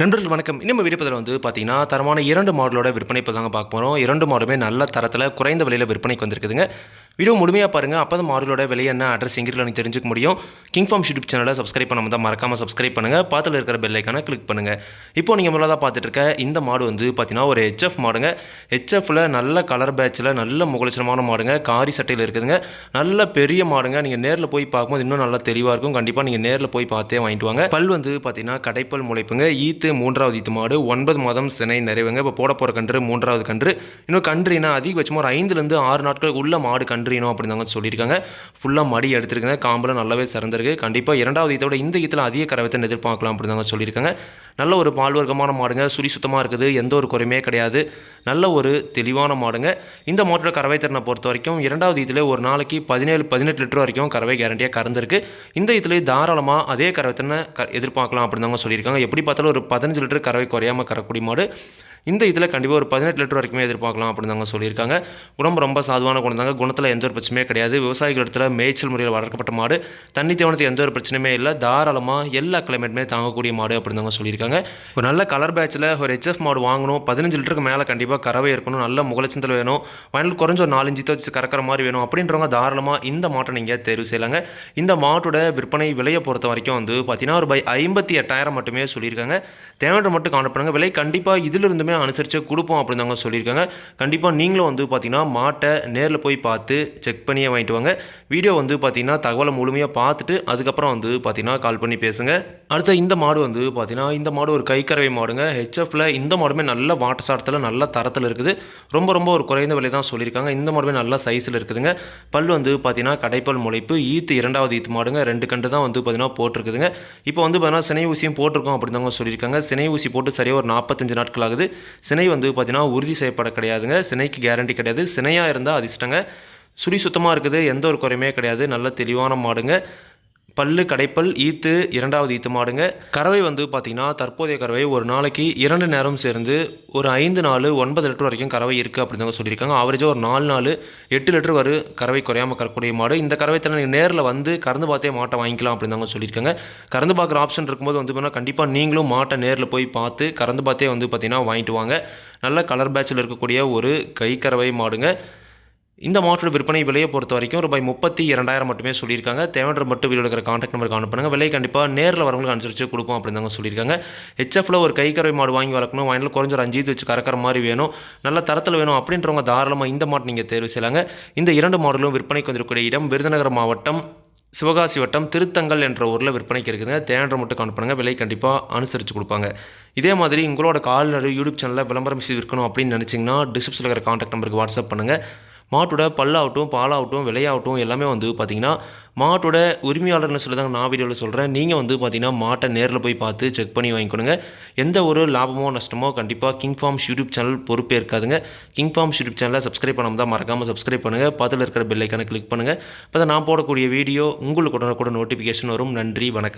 நண்பர்கள் வணக்கம். இன்னும் வீடியோ வந்து பார்த்தீங்கன்னா தரமான இரண்டு மாடலோட விற்பனை இப்போ தாங்க பார்க்க போகிறோம் இரண்டு மாடலுமே நல்ல தரத்தில் குறைந்த விலையில் விற்பனைக்கு வந்திருக்குதுங்க. வீடியோ முழுமையாக பாருங்கள் அப்போ தான் மாடலோட விலை என்ன அட்ரஸ் எங்கிட்ட நீங்கள் தெரிஞ்சுக்க முடியும். கிங் ஃபார்ம் யூடியூப் சேனலை சப்ஸ்கிரைப் பண்ணாமல் தான் மறக்காமல் சப்ஸ்கிரைப் பண்ணுங்கள் பாத்தில் இருக்கிற பெல்லைக்கான கிளிக் பண்ணுங்கள் இப்போ நீங்கள் முதல்ல பார்த்துட்டு இருக்க இந்த மாடு வந்து பார்த்தீங்கன்னா ஒரு ஹெச்எஃப் மாடுங்க. ஹெச்எஃப்ல நல்ல கலர் பேட்சில் நல்ல முகலட்சணமான மாடுங்க. காரி சட்டையில் இருக்குதுங்க. நல்ல பெரிய மாடுங்க. நீங்கள் நேரில் போய் பார்க்கும்போது இன்னும் நல்லா தெளிவாக இருக்கும். கண்டிப்பாக நீங்கள் நேரில் போய் பார்த்தே வாங்கிட்டு வாங்க. பல் வந்து பார்த்தீங்கன்னா கடைப்பல் முளைப்புங்க. ஈத்து மூன்றாவது ஈத்து மாடு. ஒன்பது மாதம் சினை நிறைவுங்க. இப்போ போட போகிற கன்று மூன்றாவது கன்று. இன்னும் கன்றுனா அதிகபட்சமாக ஒரு ஐந்துலேருந்து ஆறு நாட்களுக்கு உள்ள மாடு கன்று கன்றுணும் அப்படின்னு தாங்க சொல்லியிருக்காங்க. ஃபுல்லாக மடி எடுத்திருக்காங்க. காம்பில் நல்லாவே சிறந்திருக்கு. கண்டிப்பாக இரண்டாவது இதோட இந்த ஈத்தில் அதிக கரவத்தை எதிர்பார்க்கலாம் அப்படின்னு சொல்லியிருக்காங்க. நல்ல ஒரு பால்வர்க்கமான மாடுங்க. சுரி சுத்தமாக இருக்குது. எந்த ஒரு குறையுமே கிடையாது. நல்ல ஒரு தெளிவான மாடுங்க. இந்த மாட்டோட கறவை திறனை பொறுத்த வரைக்கும் இரண்டாவது இதில் ஒரு நாளைக்கு பதினேழு பதினெட்டு லிட்டர் வரைக்கும் கறவை கேரண்டியாக கறந்துருக்கு. இந்த இதில் தாராளமாக அதே கறவை திறனை க எதிர்பார்க்கலாம் அப்படின்னு தாங்க சொல்லியிருக்காங்க. எப்படி பார்த்தாலும் ஒரு பதினஞ்சு லிட்டர் கறவை குறையாமல் கறக்கூடிய மாடு. இந்த இதில் கண்டிப்பாக ஒரு பதினெட்டு லிட்டர் வரைக்குமே எதிர்பார்க்கலாம் அப்படின்னு தாங்க சொல்லியிருக்காங்க. உடம்பு ரொம்ப சாதுவான குணம் தாங்க. குணத்தில் எந்த ஒரு பிரச்சனையுமே கிடையாது. விவசாயிகள் இடத்துல மேய்ச்சல் முறையில் வளர்க்கப்பட்ட மாடு. தண்ணி தேவனத்துக்கு எந்த ஒரு பிரச்சனையுமே இல்லை. தாராளமாக எல்லா கிளைமேட்டுமே தாங்கக்கூடிய மாடு அப்படின்னு தாங்க சொல்லியிருக்காங்க. ஒரு நல்ல கலர் பேட்சில் ஒரு ஹெச்எஃப் மாடு வாங்கணும். பதினஞ்சு லிட்டருக்கு மேலே கண்டிப்பாக கறவை இருக்கணும். நல்ல முகலச்சந்தல் வேணும். வயலில் குறைஞ்ச ஒரு நாலஞ்சு ஈத்த வச்சு கறக்கிற மாதிரி வேணும் அப்படின்றவங்க தாராளமாக இந்த மாட்டை நீங்கள் தேர்வு செய்யலாங்க. இந்த மாட்டோட விற்பனை விலையை பொறுத்த வரைக்கும் வந்து பார்த்தீங்கன்னா ஒரு பை ஐம்பத்தி எட்டாயிரம் மட்டுமே சொல்லியிருக்காங்க. தேவையான மட்டும் காணப்படுங்க விலை கண்டிப்பாக இதிலிருந்துமே அனுசரித்து கொடுப்போம் அப்படின்னு தாங்க சொல்லியிருக்காங்க. கண்டிப்பாக நீங்களும் வந்து பார்த்தீங்கன்னா மாட்டை நேரில் போய் பார்த்து செக் பண்ணியே வாங்கிட்டு வாங்க. வீடியோ வந்து பார்த்தீங்கன்னா தகவலை முழுமையாக பார்த்துட்டு அதுக்கப்புறம் வந்து பார்த்திங்கன்னா கால் பண்ணி பேசுங்க. அடுத்த இந்த மாடு வந்து பார்த்தீங்கன்னா இந்த மாடு ஒரு கைக்கறவை மாடுங்க. ஹெச்எஃப்ல இந்த மாடுமே நல்ல வாட்டர் சாட்டத்தில் நல்ல தரத்தில் இருக்குது. ரொம்ப ரொம்ப ஒரு குறைந்த விலை தான் சொல்லியிருக்காங்க. இந்த மாடுமே நல்ல சைஸில் இருக்குதுங்க. பல் வந்து பார்த்தீங்கன்னா கடைப்பல் முளைப்பு ஈத்து இரண்டாவது ஈத்து மாடுங்க. ரெண்டு கண்டு தான் வந்து பார்த்திங்கன்னா போட்டிருக்குதுங்க. இப்போ வந்து பார்த்திங்கன்னா சினை ஊசியும் போட்டிருக்கோம் அப்படின்னு தாங்க சொல்லியிருக்காங்க. சினை ஊசி போட்டு சரியாக ஒரு நாற்பத்தஞ்சு நாட்கள் ஆகுது. சினை வந்து பார்த்தீங்கன்னா உறுதி செய்யப்பட கிடையாதுங்க. சினைக்கு கேரண்டி கிடையாது. சினையாக இருந்தால் அதிர்ஷ்டங்க. சுடி சுத்தமாக இருக்குது. எந்த ஒரு குறையுமே கிடையாது. நல்ல தெளிவான மாடுங்க. பல்லு கடைப்பல் ஈத்து இரண்டாவது ஈத்து மாடுங்க. கறவை வந்து பார்த்திங்கன்னா தற்போதைய கறவை ஒரு நாளைக்கு இரண்டு நேரம் சேர்ந்து ஒரு ஐந்து நாள் ஒன்பது லிட்டர் வரைக்கும் கறவை இருக்குது அப்படின்னு சொல்லியிருக்காங்க. ஆவரேஜாக ஒரு நாலு நாள் எட்டு லிட்டர் வரும் கறவை குறையாமல் கறக்கூடிய மாடு. இந்த கறவை தண்ணி நீங்கள் நேரில் வந்து கறந்து பார்த்தே மாட்டை வாங்கிக்கலாம் அப்படின்னு தாங்க சொல்லியிருக்காங்க. கறந்து பார்க்குற ஆப்ஷன் இருக்கும்போது வந்து பார்த்தீங்கன்னா கண்டிப்பாக நீங்களும் மாட்டை நேரில் போய் பார்த்து கறந்து பார்த்தே வந்து பார்த்தீங்கன்னா வாங்கிட்டு வாங்க. நல்ல கலர் பேட்சில் இருக்கக்கூடிய ஒரு கை கறவை மாடுங்க. இந்த மாட்டோட விற்பனை விலையை பொறுத்த வரைக்கும் ரூபாய் முப்பத்தி இரண்டாயிரம் மட்டுமே சொல்லியிருக்காங்க. தேவையான மட்டும் வீடியோ இருக்கிற காண்டாக்ட் நம்பருக்கு அனுப்புங்க விலை கண்டிப்பாக நேரில் வரவங்களுக்கு அனுசரித்து கொடுப்போம் அப்படின்னு தாங்க சொல்லியிருக்காங்க. ஹெச்எஃப்ல ஒரு கைக்கறவை மாடு வாங்கி வளர்க்கணும். வாங்கில குறைஞ்ச ஒரு அஞ்சு வச்சு கறக்கிற மாதிரி வேணும். நல்ல தரத்தில் வேணும் அப்படின்றவங்க தாராளமாக இந்த மாட்டு நீங்கள் தேர்வு செய்யலாங்க. இந்த இரண்டு மாடலும் விற்பனைக்கு வந்திருக்கக்கூடிய இடம் விருதுநகர் மாவட்டம் சிவகாசி வட்டம் திருத்தங்கல் என்ற ஊரில் விற்பனைக்கு இருக்குதுங்க. தேவையான மட்டும் கான் விலை கண்டிப்பாக அனுசரித்து கொடுப்பாங்க. இதே மாதிரி உங்களோட கால்நடை யூடியூப் சேனலில் விளம்பரம் செய்து விற்கணும் அப்படின்னு நினச்சிங்கன்னா டிஸ்கிரிப்ஷனில் இருக்கிற காண்டாக்ட் நம்பருக்கு வாட்ஸ்அப் பண்ணுங்கள் மாட்டோட பல்லாகட்டும் பாலாகட்டும் விலையாகட்டும் எல்லாமே வந்து பார்த்திங்கன்னா மாட்டோட உரிமையாளர்னு சொல்லி தான் நான் வீடியோவில் சொல்கிறேன் நீங்கள் வந்து பார்த்திங்கன்னா மாட்டை நேரில் போய் பார்த்து செக் பண்ணி வாங்கிக்கணுங்க எந்த ஒரு லாபமோ நஷ்டமோ கண்டிப்பாக கிங் ஃபார்ம்ஸ் யூடியூப் சேனல் பொறுப்பே இருக்காதுங்க கிங் ஃபார்ம்ஸ் யூடியூப் சேனலை சப்ஸ்கிரைப் பண்ணாமல் தான் மறக்காமல் சப்ஸ்கிரைப் பண்ணுங்கள் பதில் இருக்கிற பெல்லைக்கான கிளிக் பண்ணுங்கள் இப்போ நான் போடக்கூடிய வீடியோ உங்களுக்கு உடனே கூட நோட்டிஃபிகேஷன் வரும். நன்றி வணக்கம்.